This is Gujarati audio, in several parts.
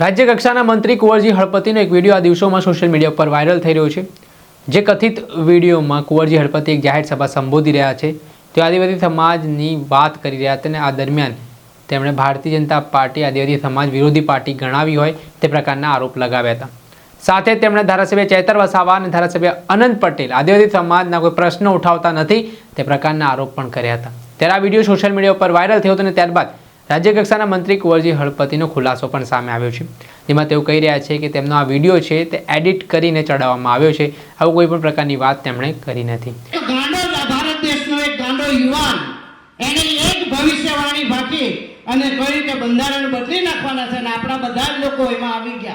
રાજ્ય કક્ષાના મંત્રી કુંવરજી હળપતિનો એક વીડિયો આ દિવસોમાં સોશિયલ મીડિયા પર વાયરલ થઈ રહ્યો છે. જે કથિત વિડીયોમાં કુંવરજી હળપતિ એક જાહેર સભા સંબોધી રહ્યા છે. તે આદિવાસી સમાજની વાત કરી રહ્યા હતા અને આ દરમિયાન તેમણે ભારતીય જનતા પાર્ટી, આદિવાસી સમાજ વિરોધી પાર્ટી ગણાવી હોય તે પ્રકારના આરોપ લગાવ્યા હતા. સાથે તેમણે ધારાસભ્ય ચૈતર વસાવા અને ધારાસભ્ય અનંત પટેલ આદિવાસી સમાજના કોઈ પ્રશ્નો ઉઠાવતા નથી તે પ્રકારના આરોપ પણ કર્યા હતા. ત્યારે આ વીડિયો સોશિયલ મીડિયા પર વાયરલ થયો હતો અને ત્યારબાદ રાજ્ય કક્ષાના મંત્રી કુંવરજી હળપતિનો ખુલાસો પણ સામે આવ્યો છે. જેમાં તેઓ કહી રહ્યા છે કે તેમનો આ વીડિયો છે તે એડિટ કરીને ચડાવવામાં આવ્યો છે. આવું કોઈ પણ પ્રકારની વાત તેમણે કરી નથી. ભવિષ્યવાણી બાકી અને કહ્યું કે બંધારણ બદલી નાખવાના છે અને આપણા બધા જ લોકો એમાં આવી ગયા.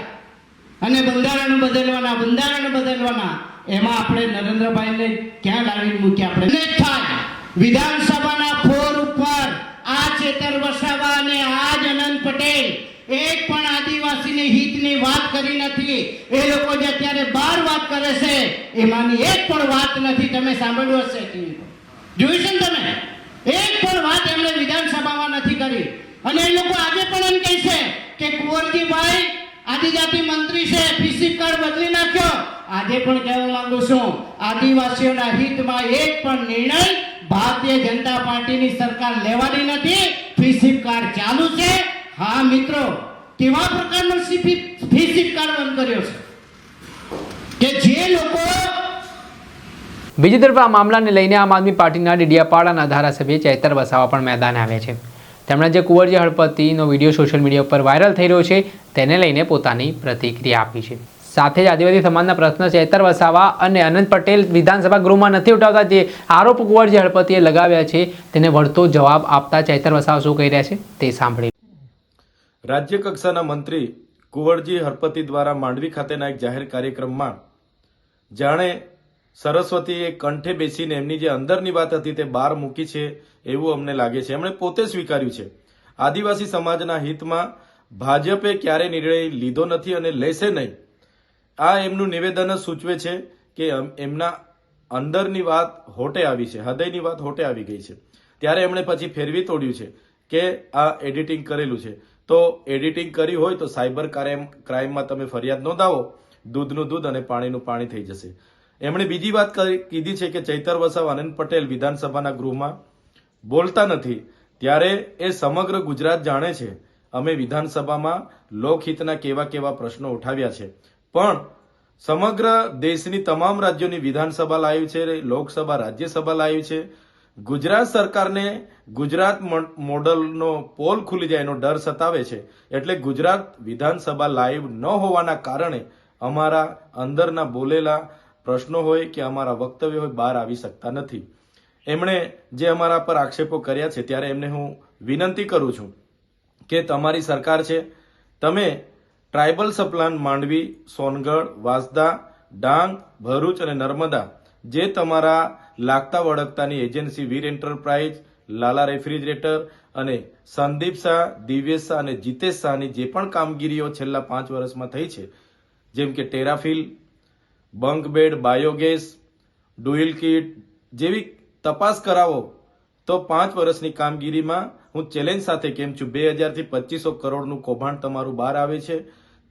અને બંધારણ બદલવાના બંધારણ બદલવાના, એમાં આપણે નરેન્દ્રભાઈને ક્યાં લાવીને મૂક્યા આપણે? ને આ ચેતર વસાવા અને આજ અનંત પટેલ એક પણ આદિવાસીને હિતની વાત કરી નથી. એ લોકો જે અત્યારે બાર વાત કરે છે, એમાંની એક પણ વાત નથી. તમે સાંભળ્યું હશે જોયું છે ને તમે? એક પણ વાત એમણે વિધાનસભામાં નથી કરી. અને એ લોકો આજે પણ એમ કહે છે કે કુંવરજીભાઈ આદિજાતિ મંત્રી છે પીસી કાર્ડ બદલી આજે પણ કહેવા માંગુ છું, આદિવાસીઓના હિતમાં એક પણ નિર્ણય ભારતીય જનતા પાર્ટીની સરકાર લેવાની નથી. ફીસીપ કાર્ડ ચાલુ છે. હા, મિત્રો, કેવા પ્રકારનો ફીસીપ કાર્ડ બંધ કર્યો છે? કે જે લોકો બીજી તરફ આ મામલાને લઈને આમ આદમી પાર્ટીના ડીડિયાપાડાના ધારાસભ્ય ચૈતર વસાવા પણ મેદાન આવ્યા છે. તેમણે જે કુંવરજી હળપતિનો વીડિયો સોશિયલ મીડિયા ઉપર વાયરલ થઈ રહ્યો છે, તેને લઈને પોતાની પ્રતિક્રિયા આપી છે. સાથે જ આદિવાસી સમાજના પ્રશ્ન ચેતર વસાવા અને અનંત પટેલ વિધાનસભા ગૃહમાં નથી ઉઠાવતા. જે આરોપ કુંવરજી હળપતિએ લગાવ્યા છે, તેને વળતો જવાબ આપતા ચેતર વસાવા શું કહી રહ્યા છે તે સાંભળી રાજ્ય કક્ષાના મંત્રી કુંવરજી હરપતિ દ્વારા માંડવી ખાતેના એક જાહેર કાર્યક્રમમાં જાણે સરસ્વતીએ કંઠે બેસીને એમની જે અંદરની વાત હતી તે બહાર મૂકી છે એવું અમને લાગે છે. એમણે પોતે સ્વીકાર્યું છે. આદિવાસી સમાજના હિતમાં ભાજપે ક્યારે નિર્ણય લીધો નથી અને લેશે નહીં. આ એમનું નિવેદન જ સૂચવે છે કે એમના અંદરની વાત હોટે આવી છે, હૃદયની વાત હોટે આવી ગઈ છે. ત્યારે એમણે પછી ફેરવી તોડ્યું છે કે આ એડિટિંગ કરેલું છે. તો એડિટિંગ કરી હોય તો સાયબર ક્રાઇમ, ક્રાઇમમાં તમે ફરિયાદ નોંધાવો, દૂધનું દૂધ અને પાણીનું પાણી થઈ જશે. એમણે બીજી વાત કીધી છે કે ચૈતર વસાવ, આનંદ પટેલ વિધાનસભાના ગૃહમાં બોલતા નથી. ત્યારે એ સમગ્ર ગુજરાત જાણે છે. અમે વિધાનસભામાં લોકહિતના કેવા કેવા પ્રશ્નો ઉઠાવ્યા છે. પણ સમગ્ર દેશની તમામ રાજ્યોની વિધાનસભા લાવી છે, લોકસભા, રાજ્યસભા લાવી છે. ગુજરાત સરકારને ગુજરાત મોડલનો પોલ ખુલી જાય એનો ડર સતાવે છે. એટલે ગુજરાત વિધાનસભા લાઈવ ન હોવાના કારણે અમારા અંદરના બોલેલા પ્રશ્નો હોય કે અમારા વક્તવ્ય હોય બહાર આવી શકતા નથી. એમણે જે અમારા પર આક્ષેપો કર્યા છે, ત્યારે એમને હું વિનંતી કરું છું કે તમારી સરકાર છે, તમે ટ્રાઇબલ સપ્લાન માંડવી, સોનગઢ, વાંસદા, ડાંગ, ભરૂચ અને નર્મદા, જે તમારા લાગતા વળગતાની agency Veer enterprise, Lala refrigerator અને સંદીપ શાહ, દિવ્યેશ શાહ અને જીતેશ શાહની જે પણ કામગીરીઓ છેલ્લા પાંચ વર્ષમાં થઈ છે, જેમ કે ટેરાફિલ બંક બેડ બાયોગેસ ડુઇલ કિટ, જેવી તપાસ કરાવો, તો પાંચ વર્ષની કામગીરીમાં હું ચેલેન્જ સાથે કેમ છું? બે હજારથી પચીસો કરોડનું કૌભાંડ તમારું બહાર આવે છે.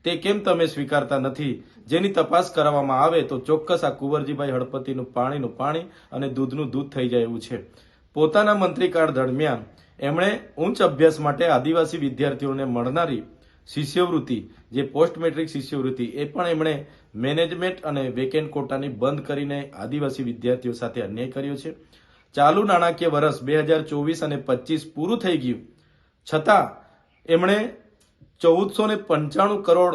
તે કેમ તમે સ્વીકારતા નથી? જેની તપાસ કરવામાં આવે તો ચોક્કસ આ કુંવરજીભાઈ હળપતિનું પાણીનું પાણી અને દૂધનું દૂધ થઈ જાય એવું છે. પોતાના મંત્રીકાળ દરમિયાન એમણે ઉચ્ચ અભ્યાસ માટે આદિવાસી વિદ્યાર્થીઓને મળનારી શિષ્યવૃત્તિ, જે પોસ્ટ મેટ્રિક શિષ્યવૃત્તિ, એ પણ એમણે મેનેજમેન્ટ અને વેકેન્ટ કોટાની બંધ કરીને આદિવાસી વિદ્યાર્થીઓ સાથે અન્યાય કર્યો છે. ચાલુ નાણાકીય વર્ષ બે હજાર ચોવીસ અને પચીસ પૂરું થઈ ગયું. છતાં એમણે ચૌદસો ને પંચાણું કરોડ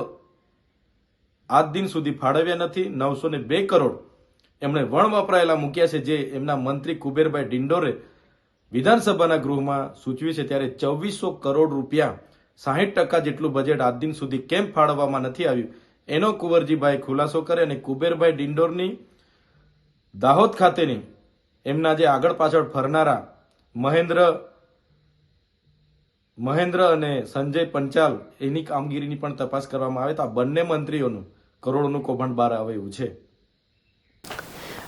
આજ દિન સુધી ફાળવ્યા નથી, નવસો ને બે કરોડ એમણે વણ વપરાયેલા મૂક્યા છે, જે એમના મંત્રી કુબેરભાઈ ડિંડોરે વિધાનસભાના ગૃહમાં સૂચવ્યું છે, ત્યારે ચોવીસો કરોડ રૂપિયા સાહીઠ ટકા જેટલું બજેટ આજ દિન સુધી કેમ ફાળવવામાં નથી આવ્યું? એનો કુંવરજીભાઈ ખુલાસો કરે અને કુબેરભાઈ ડિંડોરની દાહોદ ખાતેની એમના જે આગળ પાછળ ફરનારા મહેન્દ્ર મહેન્દ્ર અને સંજય પંચાલ એની કામગીરીની પણ તપાસ કરવામાં આવે તો આ બંને મંત્રીઓનું કરોડોનું કૌભાંડ બહાર આવ્યું છે.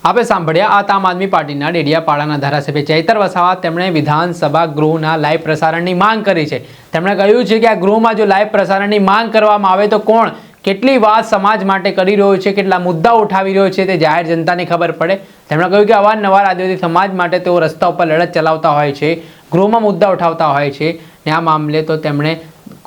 આપણે સાંભળ્યા, આ આમ આદમી પાર્ટીના ડેડિયાપાડાના ધારાસભ્ય ચૈતર વસાવા તેમણે વિધાનસભા ગૃહના લાઈવ પ્રસારણની માંગ કરી છે. તેમણે કહ્યું છે કે આ ગૃહમાં જો લાઈવ પ્રસારણની માંગ કરવામાં આવે તો કોણ? કેટલી વાત સમાજ માટે કરી રહ્યો છે? કેટલા મુદ્દા ઉઠાવી રહ્યો છે તે જાહેર જનતાને ખબર પડે. તેમણે કહ્યું કે અવારનવાર આદિવાસી સમાજ માટે તેઓ રસ્તા ઉપર લડત ચલાવતા હોય છે, ગૃહમાં મુદ્દા ઉઠાવતા હોય છે. આ મામલે તો તેમણે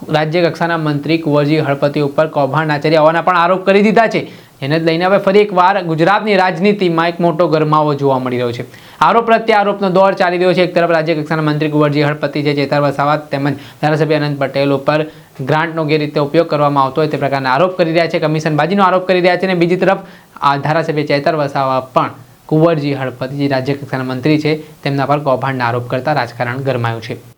રાજ્ય કક્ષાના મંત્રી કુંવરજી હળપતિ ઉપર કૌભાંડ આચર્યા હોવાના પણ આરોપ કરી દીધા છે. એને જ લઈને હવે ફરી એકવાર ગુજરાતની રાજનીતિમાં એક મોટો ગરમાવો જોવા મળી રહ્યો છે. આરોપ પ્રત્યે આરોપનો દોર ચાલી રહ્યો છે. એક તરફ રાજ્ય કક્ષાના મંત્રી કુંવરજી હળપતિ છે ચેતર વસાવા તેમજ ધારાસભ્ય અનંત પટેલ ઉપર ગ્રાન્ટનો ગેરરીતે ઉપયોગ કરવામાં આવતો હોય તે પ્રકારના આરોપ કરી રહ્યા છે. કમિશનબાજીનો આરોપ કરી રહ્યા છે અને બીજી તરફ આ ધારાસભ્ય ચેતર વસાવા પણ કુંવરજી હળપતિ જે રાજ્ય કક્ષાના મંત્રી છે. તેમના પર કૌભાંડના આરોપ કરતા રાજકારણ ગરમાયું છે.